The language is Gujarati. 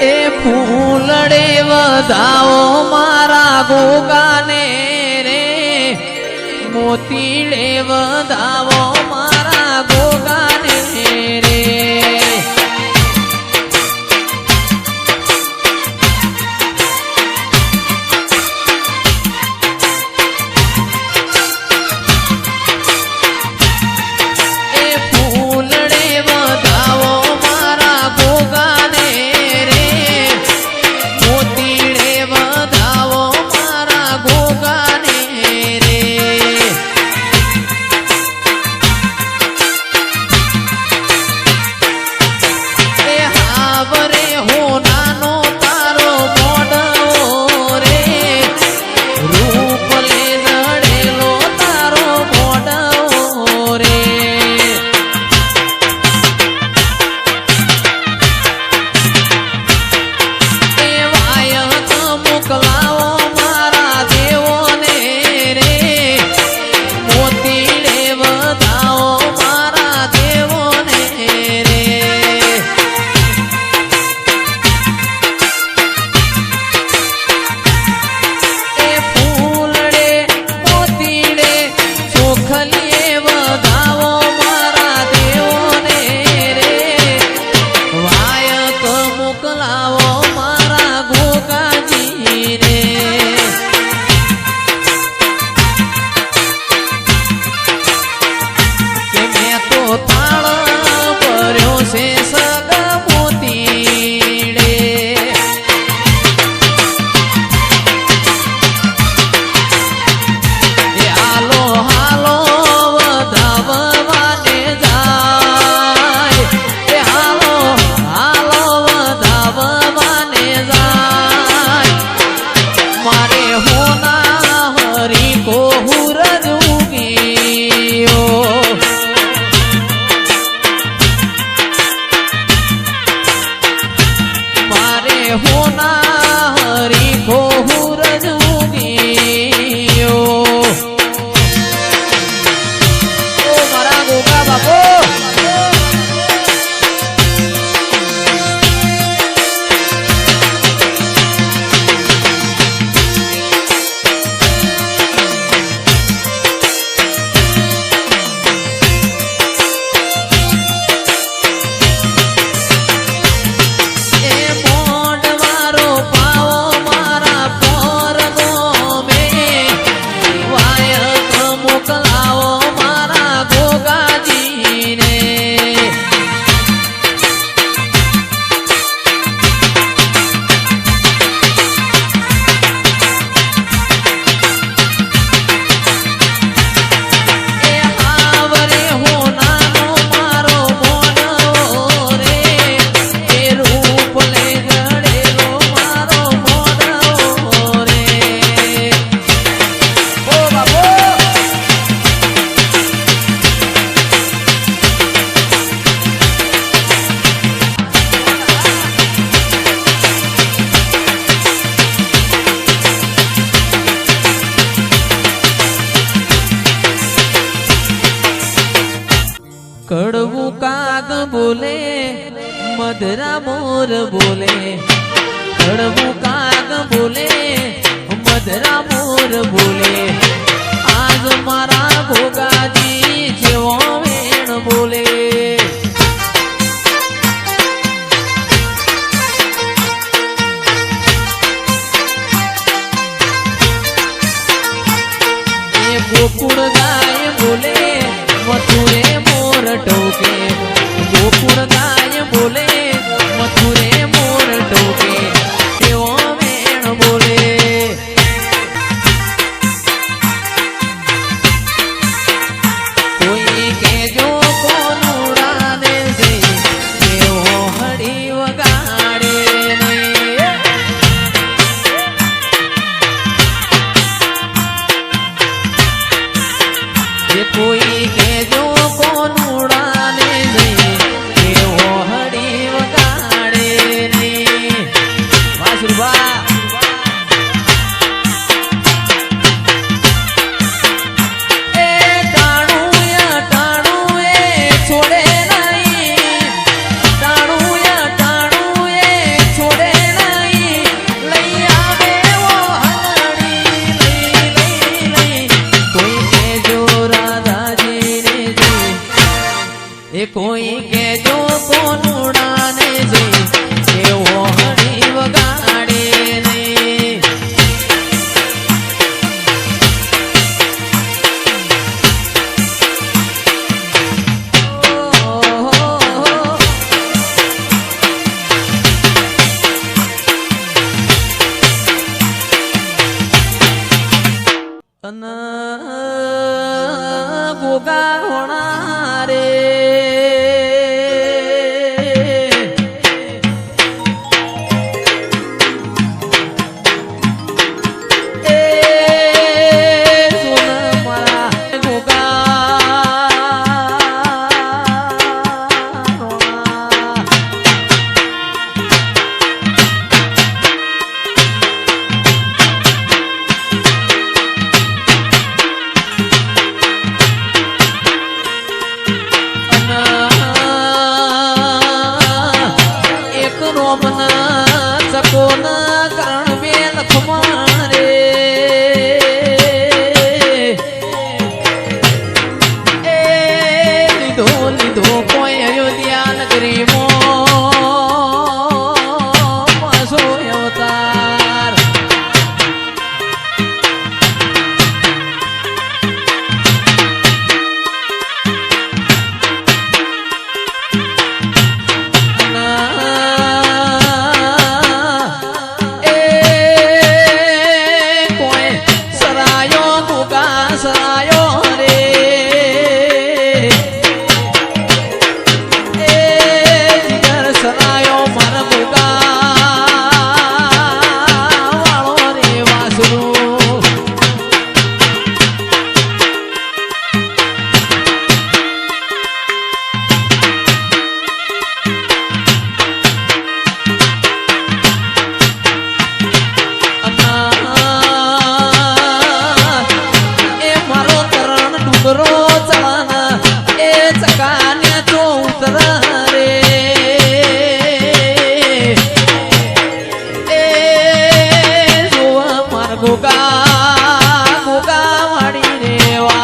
એ ફૂલડે વધાવો મારા ગોગાને રે. મોતીડે વધાવો મા થાળો મધરા મોર બોલે ધડવું કાગ બોલે, મધરા મોર બોલે. આજ મારા ભોગાજી જેવો વેણ બોલે. ગોકુળ ગાય બોલે, મથુરે મોર ટોકે.